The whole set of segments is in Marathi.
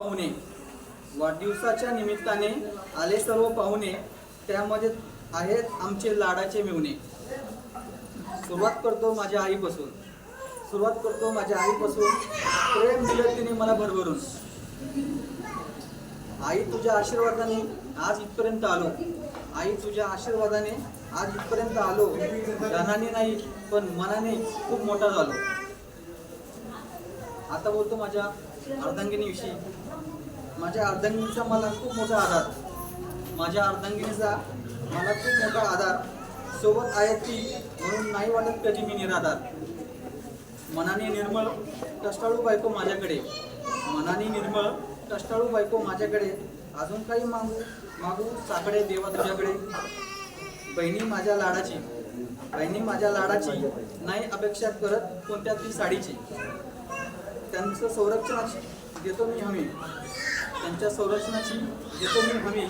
पाहुणे. वाढदिवसाच्या निमित्ताने आले सर्व पाहुणे. त्यामध्ये आहेत आमचे लाडाचे मिळणे सुरुवात करतो माझ्या आईपासून. सुरुवात करतो माझ्या आईपासून. प्रेम दिलं तिने मला भरभरून. आई तुझ्या आशीर्वादाने आज इथपर्यंत आलो. आई तुझ्या आशीर्वादाने आज इथपर्यंत आलो. धनाने नाही पण मनाने खूप मोठा झालो. आता बोलतो माझ्या अर्धांगिनीविषयी. माझ्या अर्धांगिनीचा मला खूप मोठा आधार. माझ्या अर्धांगिनीचा मला खूप मोठा आधार. सोबत आहे ती म्हणून नाही वाटत कधी मी निराधार. मनाने निर्मळ कष्टाळू बायको माझ्याकडे. मनाने निर्मळ कष्टाळू बायको माझ्याकडे. अजून काही मागू मागू साकडे देवा तुझ्याकडे. बहिणी माझ्या लाडाची. बहिणी माझ्या लाडाची. नाही अपेक्षा करत कोणत्या ती साडीची. त्यांचं संरक्षणाची देतो मी हमी. त्यांच्या संरक्षणाची देतो मी हमी.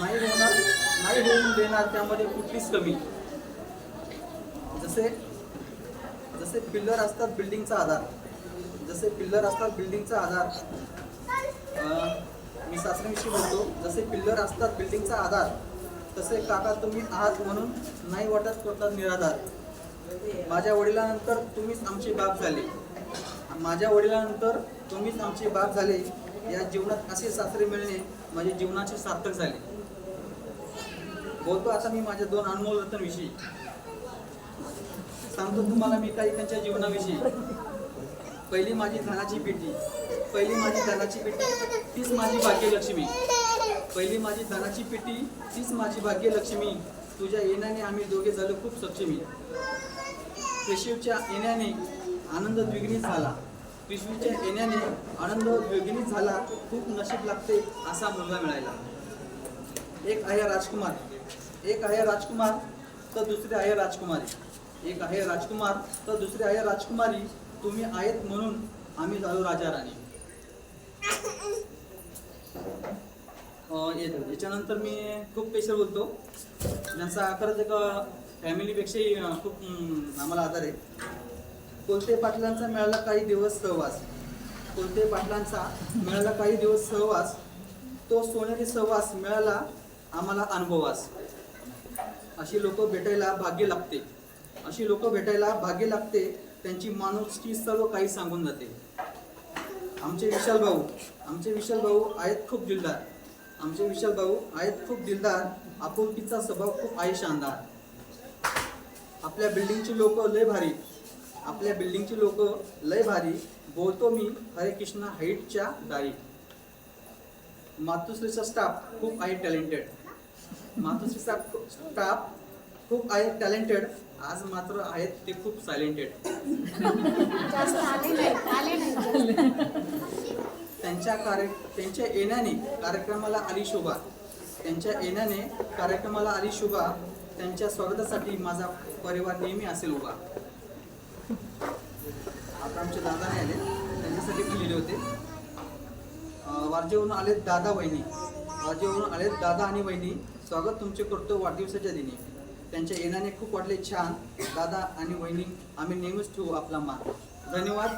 नाही होणार नाही होऊन देणार त्यामध्ये कुठलीच कमी. जसे जसे पिल्लर असतात बिल्डिंगचा आधार जसे पिल्लर असतात बिल्डिंगचा आधार मी सासऱ्याविषयी बोलतो जसे पिल्लर असतात बिल्डिंगचा आधार तसे काका तुम्ही आहात म्हणून नाही वाटत करतात निराधार. माझ्या वडिलांनंतर तुम्हीच आमची बाप झाले. माझ्या वडिलांनंतर तुम्हीच आमचे बाप झाले. या जीवनात असे सासरे मिळणे माझे जीवनाचे सार्थक झाले. बोलतो आता मी माझ्या दोन अनमोल रत्नविषयी. सांगतो तुम्हाला मी काही त्यांच्या जीवनाविषयी. पहिली माझी धनाची पेटी. पहिली माझी धनाची पेटी तीच माझी भाग्यलक्ष्मी. पहिली माझी धनाची पेटी तीच माझी भाग्यलक्ष्मी. तुझ्या येण्याने आम्ही दोघे झालो खूप सक्षमी. पेशवीच्या येण्याने आनंद द्विगुणित झाला. पिशवीच्या येण्याने आनंद द्विगुणित झाला खूप नशीब लागते असा मुलगा मिळाला एक आहे राजकुमार. एक आहे राजकुमार तर दुसरी आहे राजकुमारी. एक आहे राजकुमार तर दुसरी आहे राजकुमारी. तुम्ही आहेत म्हणून आम्ही झालो राजा राणी. याच्यानंतर मी खूप पेशर बोलतो. ज्यांचा खरंच एक फॅमिलीपेक्षाही खूप आम्हाला आधार आहे. कोलते पाटलांचा मिळाला काही दिवस सहवास. कोलते पाटलांचा मिळाला काही दिवस सहवास. तो सोनेरी सहवास मिळाला आम्हाला अनुभवास. अशी लोक भेटायला भाग्य लागते. अशी लोक भेटायला भाग्य लागते. त्यांची माणुसकी सर्व काही सांगून जाते. आमचे विशाल भाऊ आमचे विशाल भाऊ आहेत खूप दिलदार. आमचे विशाल भाऊ आहेत खूप दिलदार. आपुलकीचा स्वभाव खूप आहे शानदार. आपल्या बिल्डिंगचे लोक लय भारी. आपल्या बिल्डिंगची लोक लय भारी. बोलतो मी हरे कृष्णा हाईटच्या दारी. मातुश्रीचा स्टाफ खूप आहे टॅलेंटेड मातुश्रीचा स्टाफ खूप आहे टॅलेंटेड आज मात्र आहेत ते खूप सायलेंटेड त्यांच्या कार्य त्यांच्या येण्याने कार्यक्रमाला आली शोभा. त्यांच्या येण्याने कार्यक्रमाला आली शोभा. त्यांच्या स्वागतासाठी माझा परिवार नेहमी असेल उभा. आमचे दादा नाही आले. त्यांच्यासाठी केलेले होते. वारजेवरून आलेत दादा वहिनी. वारजेवरून आलेत दादा आणि वहिनी. स्वागत तुमचे करतो वाढदिवसाच्या दिनी. त्यांच्या येण्याने खूप वाटले. छान. दादा आणि वहिनी आम्ही नेहमीच ठेवू आपला मान. धन्यवाद.